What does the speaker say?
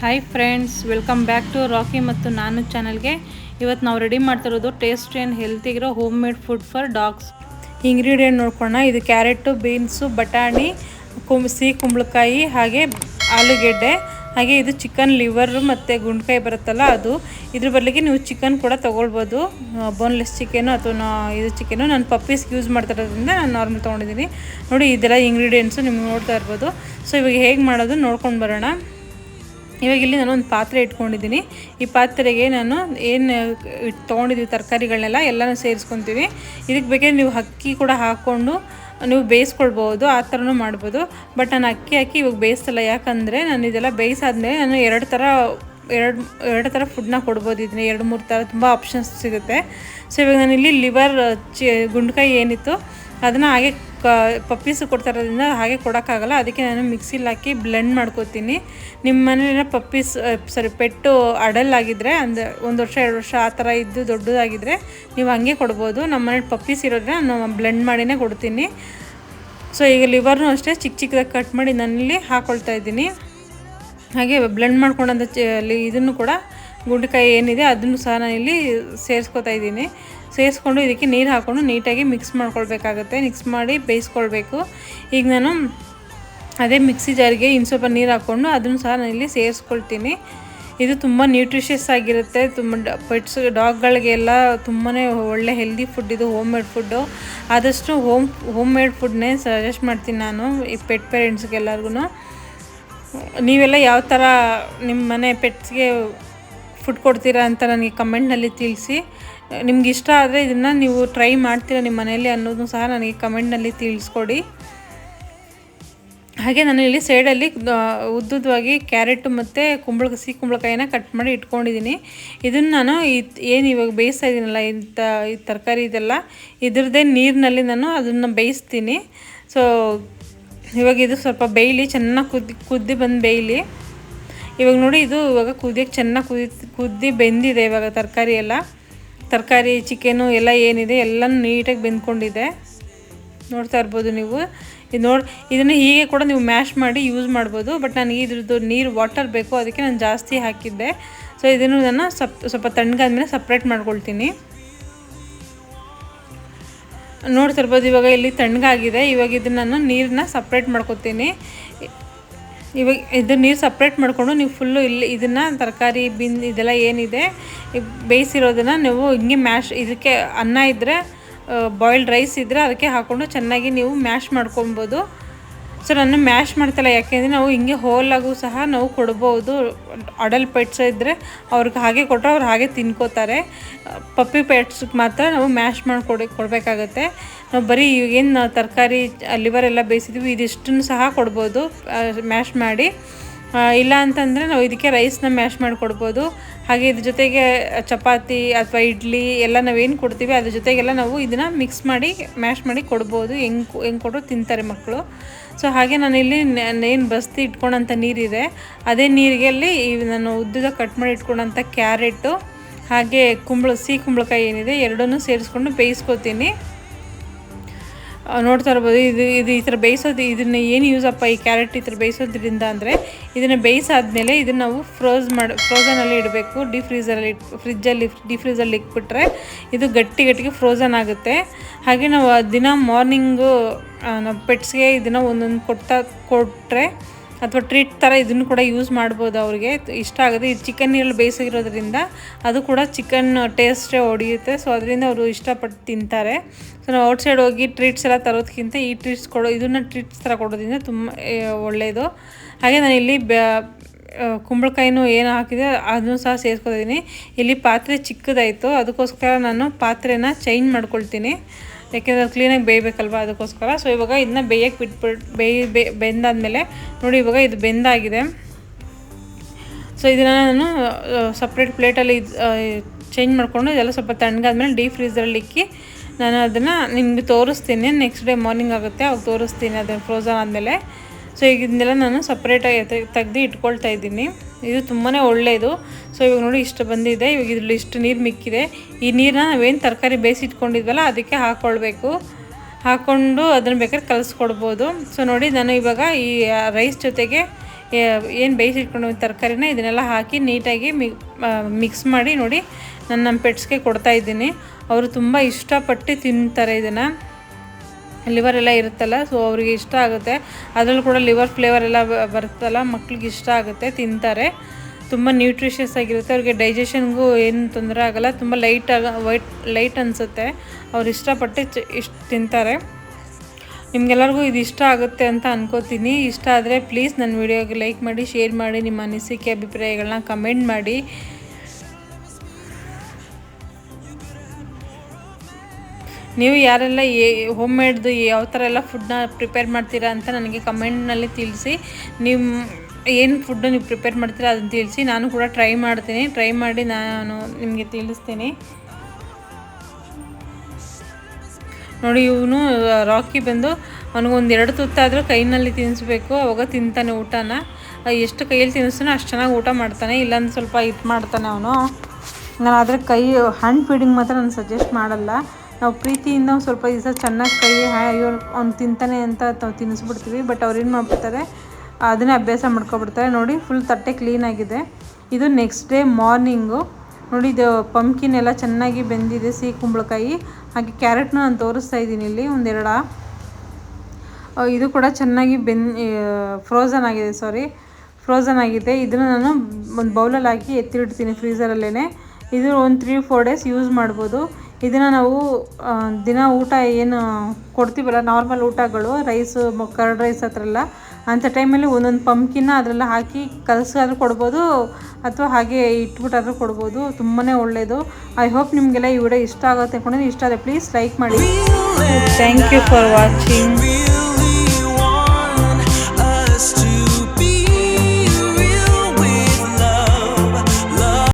Hi friends welcome back to Rocky ಮತ್ತು ನಾನು ಚಾನಲ್ಗೆ. ಇವತ್ತು ನಾವು ರೆಡಿ ಮಾಡ್ತಿರೋದು tasty and ಹೆಲ್ತಿಗಿರೋ home made food for dogs ingredient ನೋಡ್ಕೊಳ್ಳೋಣ ಇದು ಕ್ಯಾರೆಟು ಬೀನ್ಸು ಬಟಾಣಿ, ಕುಂ, ಸಿಹಿ ಕುಂಬಳಕಾಯಿ, ಹಾಗೆ ಆಲೂಗೆಡ್ಡೆ, ಹಾಗೆ ಇದು ಚಿಕನ್ ಲಿವರ್ ಮತ್ತು ಗುಂಡ್ಕಾಯಿ ಬರುತ್ತಲ್ಲ ಅದು. ಇದ್ರ ಬದಲಿಗೆ ನೀವು ಚಿಕನ್ ಕೂಡ ತೊಗೊಳ್ಬೋದು. ಬೋನ್ಲೆಸ್ ಚಿಕನು ಅಥವಾ ಇದು ಚಿಕನು ನಾನು ಪಪ್ಪೀಸ್ಗೆ ಯೂಸ್ ಮಾಡ್ತಿರೋದ್ರಿಂದ ನಾನು ನಾರ್ಮಲ್ ತೊಗೊಂಡಿದ್ದೀನಿ. ನೋಡಿ, ಇದೆಲ್ಲ ಇಂಗ್ರೀಡಿಯೆಂಟ್ಸು ನಿಮ್ಗೆ ನೋಡ್ತಾ ಇರ್ಬೋದು. ಸೊ ಇವಾಗ ಹೇಗೆ ಮಾಡೋದು ನೋಡ್ಕೊಂಡು ಬರೋಣ. ಇವಾಗ ಇಲ್ಲಿ ನಾನು ಒಂದು ಪಾತ್ರೆ ಇಟ್ಕೊಂಡಿದ್ದೀನಿ. ಈ ಪಾತ್ರೆಗೆ ನಾನು ಏನು ತೊಗೊಂಡಿದ್ದೀವಿ ತರಕಾರಿಗಳನ್ನೆಲ್ಲ ಎಲ್ಲನೂ ಸೇರಿಸ್ಕೊತೀವಿ. ಇದಕ್ಕೆ ಬೇಕಾದ್ರೆ ನೀವು ಅಕ್ಕಿ ಕೂಡ ಹಾಕ್ಕೊಂಡು ನೀವು ಬೇಯಿಸ್ಕೊಳ್ಬೋದು, ಆ ಥರನೂ ಮಾಡ್ಬೋದು. ಬಟ್ ನಾನು ಅಕ್ಕಿ ಹಾಕಿ ಇವಾಗ ಬೇಯಿಸಲ್ಲ ಯಾಕಂದರೆ ನಾನು ಇದೆಲ್ಲ ಬೇಯಿಸಾದ್ಮೇಲೆ ನಾನು ಎರಡು ಥರ, ಎರಡು ಎರಡು ಥರ ಫುಡ್ನ ಕೊಡ್ಬೋದು ಇದನ್ನ. ಎರಡು, ಮೂರು ಥರ ತುಂಬ ಆಪ್ಷನ್ಸ್ ಸಿಗುತ್ತೆ. ಸೊ ಇವಾಗ ನಾನಿಲ್ಲಿ ಲಿವರ್ ಚಿ ಗುಂಡ್ಕಾಯಿ ಏನಿತ್ತು ಅದನ್ನು ಹಾಗೆ ಕ, ಪಪ್ಪೀಸು ಕೊಡ್ತಾ ಇರೋದ್ರಿಂದ ಹಾಗೆ ಕೊಡೋಕ್ಕಾಗಲ್ಲ. ಅದಕ್ಕೆ ನಾನು ಮಿಕ್ಸಿಲಿ ಹಾಕಿ ಬ್ಲೆಂಡ್ ಮಾಡ್ಕೋತೀನಿ. ನಿಮ್ಮ ಮನೇಲಿನ ಪಪ್ಪೀಸ್ ಸಾರಿ ಪೆಟ್ಟು ಅಡಲ್ ಆಗಿದ್ದರೆ ಅಂದರೆ ಒಂದು ವರ್ಷ, ಎರಡು ವರ್ಷ ಆ ಥರ ಇದ್ದು ದೊಡ್ಡದಾಗಿದ್ದರೆ ನೀವು ಹಂಗೆ ಕೊಡ್ಬೋದು. ನಮ್ಮ ಮನೇಲಿ ಪಪ್ಪೀಸ್ ಇರೋದ್ರೆ ನಾನು ಬ್ಲೆಂಡ್ ಮಾಡಿನೇ ಕೊಡ್ತೀನಿ. ಸೊ ಈಗ ಲಿವರ್ನು ಅಷ್ಟೇ ಚಿಕ್ಕ ಚಿಕ್ಕದಾಗಿ ಕಟ್ ಮಾಡಿ ನನ್ನಲ್ಲಿ ಹಾಕ್ಕೊಳ್ತಾ ಇದ್ದೀನಿ. ಹಾಗೆ ಬ್ಲೆಂಡ್ ಮಾಡ್ಕೊಂಡಂಥ ಚ ಇದನ್ನು ಕೂಡ ಗುಂಡೆಕಾಯಿ ಏನಿದೆ ಅದನ್ನು ಸಹ ನಾನು ಇಲ್ಲಿ ಸೇರಿಸ್ಕೊತಾ ಇದ್ದೀನಿ. ಸೇರಿಸ್ಕೊಂಡು ಇದಕ್ಕೆ ನೀರು ಹಾಕ್ಕೊಂಡು ನೀಟಾಗಿ ಮಿಕ್ಸ್ ಮಾಡ್ಕೊಳ್ಬೇಕಾಗತ್ತೆ. ಮಿಕ್ಸ್ ಮಾಡಿ ಬೇಯಿಸ್ಕೊಳ್ಬೇಕು. ಈಗ ನಾನು ಅದೇ ಮಿಕ್ಸಿ ಜಾರಿಗೆ ಇನ್ನು ಸ್ವಲ್ಪ ನೀರು ಹಾಕ್ಕೊಂಡು ಅದನ್ನು ಸಹ ನಾನು ಇಲ್ಲಿ ಸೇರಿಸ್ಕೊಳ್ತೀನಿ. ಇದು ತುಂಬ ನ್ಯೂಟ್ರಿಷಿಯಸ್ ಆಗಿರುತ್ತೆ. ತುಂಬ ಪೆಟ್ಸ್ ಡಾಗ್ಗಳಿಗೆಲ್ಲ ತುಂಬಾ ಒಳ್ಳೆ ಹೆಲ್ದಿ ಫುಡ್ ಇದು ಹೋಮ್ ಮೇಡ್ ಫುಡ್ಡು ಆದಷ್ಟು ಹೋಮ್ ಹೋಮ್ ಮೇಡ್ ಫುಡ್ನೇ ಸಜೆಸ್ಟ್ ಮಾಡ್ತೀನಿ ನಾನು ಈ ಪೆಟ್ ಪೇರೆಂಟ್ಸ್ಗೆಲ್ಲರಿಗೂ ನೀವೆಲ್ಲ ಯಾವ ಥರ ನಿಮ್ಮ ಮನೆ ಪೆಟ್ಸ್ಗೆ ಫುಡ್ ಕೊಡ್ತೀರಾ ಅಂತ ನನಗೆ ಕಮೆಂಟ್ನಲ್ಲಿ ತಿಳಿಸಿ. ನಿಮ್ಗೆ ಇಷ್ಟ ಆದರೆ ಇದನ್ನು ನೀವು ಟ್ರೈ ಮಾಡ್ತೀರಾ ನಿಮ್ಮ ಮನೆಯಲ್ಲಿ ಅನ್ನೋದು ಸಹ ನನಗೆ ಕಮೆಂಟ್ನಲ್ಲಿ ತಿಳಿಸ್ಕೊಡಿ. ಹಾಗೆ ನಾನು ಇಲ್ಲಿ ಸೈಡಲ್ಲಿ ಉದ್ದುದ್ದವಾಗಿ ಕ್ಯಾರೆಟು ಮತ್ತು ಕುಂಬಳ ಸಿಹಿ ಕುಂಬಳಕಾಯಿನ ಕಟ್ ಮಾಡಿ ಇಟ್ಕೊಂಡಿದ್ದೀನಿ. ಇದನ್ನು ನಾನು ಏನು ಇವಾಗ ಬೇಯಿಸ್ತಾ ಇದ್ದೀನಲ್ಲ ಇಂಥ ಈ ತರಕಾರಿ ಇದೆಲ್ಲ, ಇದ್ರದ್ದೇ ನೀರಿನಲ್ಲಿ ನಾನು ಅದನ್ನು ಬೇಯಿಸ್ತೀನಿ. ಸೊ ಇವಾಗ ಇದು ಸ್ವಲ್ಪ ಬೇಯಲಿ, ಚೆನ್ನಾಗಿ ಕುದ್ದಿ ಕುದ್ದಿ ಬಂದು ಬೇಯಲಿ. ಇವಾಗ ನೋಡಿ ಇದು ಇವಾಗ ಕುದಿಯೋಕ್ಕೆ ಚೆನ್ನಾಗಿ ಕುದಿ, ಕುದ್ದಿ ಬೆಂದಿದೆ ಇವಾಗ ತರಕಾರಿ ಎಲ್ಲ. ತರಕಾರಿ ಚಿಕನು ಎಲ್ಲ ಏನಿದೆ ಎಲ್ಲನೂ ನೀಟಾಗಿ ಬೆಂದ್ಕೊಂಡಿದೆ. ನೋಡ್ತಾ ಇರ್ಬೋದು ನೀವು. ಇದು ನೋಡಿ, ಇದನ್ನು ಹೀಗೆ ಕೂಡ ನೀವು ಮ್ಯಾಶ್ ಮಾಡಿ ಯೂಸ್ ಮಾಡ್ಬೋದು. ಬಟ್ ನನಗೆ ಇದ್ರದ್ದು ನೀರು ವಾಟರ್ ಬೇಕು, ಅದಕ್ಕೆ ನಾನು ಜಾಸ್ತಿ ಹಾಕಿದ್ದೆ. ಸೊ ಇದನ್ನು ನಾನು ಸಪ್, ಸ್ವಲ್ಪ ತಣ್ಣಗಾದ್ಮೇಲೆ ಸಪ್ರೇಟ್ ಮಾಡ್ಕೊಳ್ತೀನಿ. ನೋಡ್ತಾ ಇರ್ಬೋದು ಇವಾಗ ಇಲ್ಲಿ ತಣ್ಣಗಾಗಿದೆ. ಇವಾಗ ಇದನ್ನು ನಾನು ನೀರನ್ನ ಸಪ್ರೇಟ್ ಮಾಡ್ಕೊತೀನಿ. ಇವಾಗ ಇದು ನೀರು ಸಪ್ರೇಟ್ ಮಾಡಿಕೊಂಡು ನೀವು ಫುಲ್ಲು ಇಲ್ಲಿ ಇದನ್ನು ತರಕಾರಿ ಬಿನ್ ಇದೆಲ್ಲ ಏನಿದೆ ಬೇಯಿಸಿರೋದನ್ನು ನೀವು ಹಿಂಗೆ ಮ್ಯಾಶ್ ಇದಕ್ಕೆ ಅನ್ನ ಇದ್ದರೆ ಬಾಯ್ಲ್ಡ್ ರೈಸ್ ಇದ್ದರೆ ಅದಕ್ಕೆ ಹಾಕ್ಕೊಂಡು ಚೆನ್ನಾಗಿ ನೀವು ಮ್ಯಾಶ್ ಮಾಡ್ಕೊಬೋದು. ಸೊ ನಾನು ಮ್ಯಾಶ್ ಮಾಡ್ತಲ್ಲ ಯಾಕೆಂದರೆ ನಾವು ಹಿಂಗೆ ಹೋಲಾಗೂ ಸಹ ನಾವು ಕೊಡ್ಬೋದು. ಅಡಲ್ ಪೆಟ್ಸ್ ಇದ್ದರೆ ಅವ್ರಿಗೆ ಹಾಗೆ ಕೊಟ್ಟರೆ ಅವ್ರು ಹಾಗೆ ತಿನ್ಕೋತಾರೆ. ಪಪ್ಪಿ ಪೆಟ್ಸ್ಗೆ ಮಾತ್ರ ನಾವು ಮ್ಯಾಶ್ ಮಾಡಿ ಕೊಡಿ, ಕೊಡಬೇಕಾಗತ್ತೆ. ನಾವು ಬರೀ ಈಗೇನು ತರಕಾರಿ ಲಿವರೆಲ್ಲ ಬೇಯಿಸಿದ್ವಿ, ಇದಿಷ್ಟನ್ನು ಸಹ ಕೊಡ್ಬೋದು. ಮ್ಯಾಶ್ ಮಾಡಿ. ಇಲ್ಲ ಅಂತಂದರೆ ನಾವು ಇದಕ್ಕೆ ರೈಸ್ನ ಮ್ಯಾಶ್ ಮಾಡಿ ಕೊಡ್ಬೋದು. ಹಾಗೆ ಇದ್ರ ಜೊತೆಗೆ ಚಪಾತಿ ಅಥವಾ ಇಡ್ಲಿ ಎಲ್ಲ ನಾವೇನು ಕೊಡ್ತೀವಿ, ಅದ್ರ ಜೊತೆಗೆಲ್ಲ ನಾವು ಇದನ್ನು ಮಿಕ್ಸ್ ಮಾಡಿ, ಮ್ಯಾಶ್ ಮಾಡಿ ಕೊಡ್ಬೋದು. ಹೆಂಗೆ ಹೆಂಗೆ ಕೊಟ್ಟರು ತಿಂತಾರೆ ಮಕ್ಕಳು ಸೊ ಹಾಗೆ ನಾನಿಲ್ಲಿ ಏನು ಬಸ್ತಿ ಇಟ್ಕೊಂಡಂಥ ನೀರಿದೆ. ಅದೇ ನೀರಿಗೆಲ್ಲಿ ಈ ನಾನು ಉದ್ದದ ಕಟ್ ಮಾಡಿ ಇಟ್ಕೊಂಡಂಥ ಕ್ಯಾರೆಟು, ಹಾಗೆ ಕುಂಬಳ, ಸಿಹಿ ಕುಂಬಳಕಾಯಿ ಏನಿದೆ, ಎರಡನ್ನೂ ಸೇರಿಸ್ಕೊಂಡು ಬೇಯಿಸ್ಕೊತೀನಿ. ನೋಡ್ತಾ ಇರ್ಬೋದು, ಇದು ಇದು ಈ ಥರ ಬೇಯಿಸೋದು, ಇದನ್ನು ಏನು ಯೂಸಪ್ಪ ಈ ಕ್ಯಾರೆಟ್ ಈ ಥರ ಬೇಯಿಸೋದ್ರಿಂದ ಅಂದರೆ, ಇದನ್ನು ಬೇಯಿಸಾದ್ಮೇಲೆ ಇದನ್ನು ನಾವು ಫ್ರೋಸ್ ಮಾಡಿ ಫ್ರೋಸನಲ್ಲಿ ಇಡಬೇಕು ಡೀ ಫ್ರೀಸರಲ್ಲಿ ಇಟ್ ಫ್ರಿಜ್ಜಲ್ಲಿ ಡೀ ಫ್ರೀಸಲ್ಲಿ ಇಟ್ಬಿಟ್ರೆ ಇದು ಗಟ್ಟಿ ಗಟ್ಟಿಗೆ ಫ್ರೋಸನ್ ಆಗುತ್ತೆ. ಹಾಗೆ ನಾವು ದಿನ ಮಾರ್ನಿಂಗು ನಾವು ಪೆಟ್ಸ್ಗೆ ಇದನ್ನು ಒಂದೊಂದು ಕೊಡ್ತಾ ಕೊಟ್ಟರೆ ಅಥವಾ ಟ್ರೀಟ್ ಥರ ಇದನ್ನು ಕೂಡ ಯೂಸ್ ಮಾಡ್ಬೋದು ಅವ್ರಿಗೆ. ಇಷ್ಟ ಆಗುತ್ತೆ ಇದು ಚಿಕನ್ ನೀರಲ್ಲಿ ಬೇಯಿಸಿರೋದ್ರಿಂದ ಅದು ಕೂಡ ಚಿಕನ್ ಟೇಸ್ಟೇ ಹೊಡೆಯುತ್ತೆ ಸೊ ಅದರಿಂದ ಅವರು ಇಷ್ಟಪಟ್ಟು ತಿಂತಾರೆ. ಸೊ ನಾವು ಔಟ್ಸೈಡ್ ಹೋಗಿ ಟ್ರೀಟ್ಸ್ ಎಲ್ಲ ತರೋದಕ್ಕಿಂತ ಈ ಟ್ರೀಟ್ಸ್ ಕೊಡೋ, ಇದನ್ನು ಟ್ರೀಟ್ಸ್ ಥರ ಕೊಡೋದ್ರಿಂದ ತುಂಬ ಒಳ್ಳೆಯದು ಹಾಗೆ ನಾನು ಇಲ್ಲಿ ಕುಂಬಳಕಾಯಿನೂ ಏನು ಹಾಕಿದೆ ಅದನ್ನು ಸಹ ಸೇರಿಸ್ಕೊತಿದ್ದೀನಿ ಇಲ್ಲಿ ಪಾತ್ರೆ ಚಿಕ್ಕದಾಯಿತು. ಅದಕ್ಕೋಸ್ಕರ ನಾನು ಪಾತ್ರೆನ ಚೇಂಜ್ ಮಾಡ್ಕೊಳ್ತೀನಿ. ಯಾಕೆಂದರೆ ಅದು ಕ್ಲೀನಾಗಿ ಬೇಯಬೇಕಲ್ವ ಅದಕ್ಕೋಸ್ಕರ? ಸೊ ಇವಾಗ ಇದನ್ನ ಬೇಯಕ್ಕೆ ಬಿಟ್ಬಿಟ್ಟು ಬೇಯ್, ಬೇ, ಬೆಂದಾದಮೇಲೆ ನೋಡಿ ಇವಾಗ ಇದು ಬೆಂದಾಗಿದೆ. ಸೊ ಇದನ್ನು ನಾನು ಸಪ್ರೇಟ್ ಪ್ಲೇಟಲ್ಲಿ ಚೇಂಜ್ ಮಾಡಿಕೊಂಡು ಇದೆಲ್ಲ ಸ್ವಲ್ಪ ತಣ್ಣಗಾದ್ಮೇಲೆ ಡೀಪ್ ಫ್ರೀಸರಲ್ಲಿ ಇಕ್ಕಿ ನಾನು ಅದನ್ನು ನಿಮಗೆ ತೋರಿಸ್ತೀನಿ. ನೆಕ್ಸ್ಟ್ ಡೇ ಮಾರ್ನಿಂಗ್ ಆಗುತ್ತೆ, ಅವಾಗ ತೋರಿಸ್ತೀನಿ. ಅದನ್ನು ಫ್ರೋಝನ್ ಆದಮೇಲೆ. ಸೊ ಇದನ್ನೆಲ್ಲ ನಾನು ಸಪ್ರೇಟಾಗಿ ತೆಗ್ದು ಇಟ್ಕೊಳ್ತಾ ಇದ್ದೀನಿ. ಇದು ತುಂಬಾ ಒಳ್ಳೆಯದು ಸೊ ಇವಾಗ ನೋಡಿ ಇಷ್ಟು ಬಂದಿದೆ. ಇವಾಗ ಇದ್ರಲ್ಲಿ ಇಷ್ಟು ನೀರು ಮಿಕ್ಕಿದೆ. ಈ ನೀರನ್ನ ನಾವೇನು ತರಕಾರಿ ಬೇಯಿಸಿಟ್ಕೊಂಡಿದ್ವಲ್ಲ ಅದಕ್ಕೆ ಹಾಕ್ಕೊಳ್ಬೇಕು ಹಾಕ್ಕೊಂಡು ಅದನ್ನು ಬೇಕಾದ್ರೆ ಕಲಿಸ್ಕೊಡ್ಬೋದು. ಸೊ ನೋಡಿ ನಾನು ಇವಾಗ ಈ ರೈಸ್ ಜೊತೆಗೆ ಏನು ಬೇಯಿಸಿಟ್ಕೊಂಡು ತರಕಾರಿನ ಇದನ್ನೆಲ್ಲ ಹಾಕಿ ನೀಟಾಗಿ ಮಿಕ್ಸ್ ಮಾಡಿ ನೋಡಿ ನಾನು ನಮ್ಮ ಪೆಟ್ಸ್ಗೆ ಕೊಡ್ತಾ ಇದ್ದೀನಿ. ಅವರು ತುಂಬ ಇಷ್ಟಪಟ್ಟು ತಿಂತಾರೆ ಇದನ್ನು. ಲಿವರ್ ಎಲ್ಲ ಇರುತ್ತಲ್ಲ ಸೊ ಅವ್ರಿಗೆ ಇಷ್ಟ ಆಗುತ್ತೆ. ಅದರಲ್ಲೂ ಕೂಡ ಲಿವರ್ ಫ್ಲೇವರ್ ಎಲ್ಲ ಬರುತ್ತಲ್ಲ, ಮಕ್ಳಿಗೆ ಇಷ್ಟ ಆಗುತ್ತೆ, ತಿಂತಾರೆ. ತುಂಬ ನ್ಯೂಟ್ರಿಷಿಯಸ್ ಆಗಿರುತ್ತೆ. ಅವ್ರಿಗೆ ಡೈಜೆಷನ್ಗೂ ಏನು ತೊಂದರೆ ಆಗಲ್ಲ. ತುಂಬ ಲೈಟ್ ಆಗ ವೈಟ್ ಲೈಟ್ ಅನಿಸುತ್ತೆ. ಅವ್ರು ಇಷ್ಟಪಟ್ಟು ಚ, ಇಷ್ಟು ತಿಂತಾರೆ. ನಿಮ್ಗೆಲ್ಲರಿಗೂ ಇದು ಇಷ್ಟ ಆಗುತ್ತೆ ಅಂತ ಅನ್ಕೋತೀನಿ. ಇಷ್ಟ ಆದರೆ ಪ್ಲೀಸ್ ನನ್ನ ವಿಡಿಯೋಗೆ ಲೈಕ್ ಮಾಡಿ ಶೇರ್ ಮಾಡಿ, ನಿಮ್ಮ ಅನಿಸಿಕೆ ಅಭಿಪ್ರಾಯಗಳನ್ನ ಕಮೆಂಟ್ ಮಾಡಿ. ನೀವು ಯಾರೆಲ್ಲ ಏ ಹೋಮ್ ಮೇಡ್ದು ಯಾವ ಥರ ಎಲ್ಲ ಫುಡ್ನ ಪ್ರಿಪೇರ್ ಮಾಡ್ತೀರಾ ಅಂತ ನನಗೆ ಕಮೆಂಟ್ನಲ್ಲಿ ತಿಳಿಸಿ. ನಿಮ್ಮ ಏನು ಫುಡ್ಡು ನೀವು ಪ್ರಿಪೇರ್ ಮಾಡ್ತೀರಾ ಅದನ್ನು ತಿಳಿಸಿ. ನಾನು ಕೂಡ ಟ್ರೈ ಮಾಡ್ತೀನಿ. ಟ್ರೈ ಮಾಡಿ ನಾನು ನಿಮಗೆ ತಿಳಿಸ್ತೀನಿ. ನೋಡಿ ಇವನು ರಾಕಿ ಬಂದು ಅವನಿಗೊಂದು ಎರಡು ತುತ್ತಾದರೂ ಕೈನಲ್ಲಿ ತಿನ್ನಿಸ್ಬೇಕು ಅವಾಗ ತಿಂತಾನೆ ಊಟನ. ಎಷ್ಟು ಕೈಯಲ್ಲಿ ತಿನ್ನಿಸ್ತಾನೋ ಅಷ್ಟು ಚೆನ್ನಾಗಿ ಊಟ ಮಾಡ್ತಾನೆ. ಇಲ್ಲಾಂದ್ರೆ ಸ್ವಲ್ಪ ಇದು ಮಾಡ್ತಾನೆ ಅವನು. ನಾನು ಆದರೆ ಕೈ ಹ್ಯಾಂಡ್ ಫೀಡಿಂಗ್ ಮಾತ್ರ ನಾನು ಸಜೆಸ್ಟ್ ಮಾಡಲ್ಲ. ನಾವು ಪ್ರೀತಿಯಿಂದ ಸ್ವಲ್ಪ ದಿವಸ ಚೆನ್ನಾಗಿ ಕೈ ಅಯ್ಯೋ, ಅವ್ನು ತಿಂತಾನೆ ಅಂತ ತಿನ್ನಿಸ್ಬಿಡ್ತೀವಿ ಬಟ್ ಅವ್ರು ಏನು ಮಾಡ್ಬಿಡ್ತಾರೆ, ಅದನ್ನೇ ಅಭ್ಯಾಸ ಮಾಡ್ಕೊಬಿಡ್ತಾರೆ. ನೋಡಿ ಫುಲ್ ತಟ್ಟೆ ಕ್ಲೀನಾಗಿದೆ ಇದು ನೆಕ್ಸ್ಟ್ ಡೇ ಮಾರ್ನಿಂಗು ನೋಡಿ, ಇದು ಪಂಪ್ಕಿನ್ ಎಲ್ಲ ಚೆನ್ನಾಗಿ ಬೆಂದಿದೆ, ಸಿಹಿ ಕುಂಬಳಕಾಯಿ. ಹಾಗೆ ಕ್ಯಾರೆಟ್ನ ನಾನು ತೋರಿಸ್ತಾ ಇದ್ದೀನಿ ಇಲ್ಲಿ, ಒಂದೆರಡ. ಇದು ಕೂಡ ಚೆನ್ನಾಗಿ ಬೆನ್ ಫ್ರೋಝನ್ ಆಗಿದೆ ಸಾರಿ ಫ್ರೋಝನ್ ಆಗಿದೆ. ಇದನ್ನು ನಾನು ಒಂದು ಬೌಲಲ್ಲಿ ಹಾಕಿ ಎತ್ತಿಡ್ತೀನಿ ಫ್ರೀಝರಲ್ಲೇ ಇದು ಒಂದು ತ್ರೀ ಫೋರ್ ಡೇಸ್ ಯೂಸ್ ಮಾಡ್ಬೋದು. ಇದನ್ನು ನಾವು ದಿನ ಊಟ ಏನು ಕೊಡ್ತೀವಲ್ಲ ನಾರ್ಮಲ್ ಊಟಗಳು ರೈಸು ಕರ್ಡ್ ರೈಸ್ ಆ ಥರ ಎಲ್ಲ ಅಂಥ ಟೈಮಲ್ಲಿ ಒಂದೊಂದು ಪಂಪ್ಕಿನ ಅದರಲ್ಲಿ ಹಾಕಿ ಕಲಸಾದ್ರೂ ಕೊಡ್ಬೋದು ಅಥವಾ ಹಾಗೆ ಇಟ್ಬಿಟ್ಟಾದ್ರೂ ಕೊಡ್ಬೋದು ತುಂಬಾ ಒಳ್ಳೆಯದು ಐ ಹೋಪ್ ನಿಮಗೆಲ್ಲ ಈ ವಿಡಿಯೋ ಇಷ್ಟ ಆಗುತ್ತೆ ಅಂದ್ಕೊಂಡಿದ್ದೀನಿ ಇಷ್ಟ ಆದರೆ ಪ್ಲೀಸ್ ಲೈಕ್ ಮಾಡಿ. Thank you for watching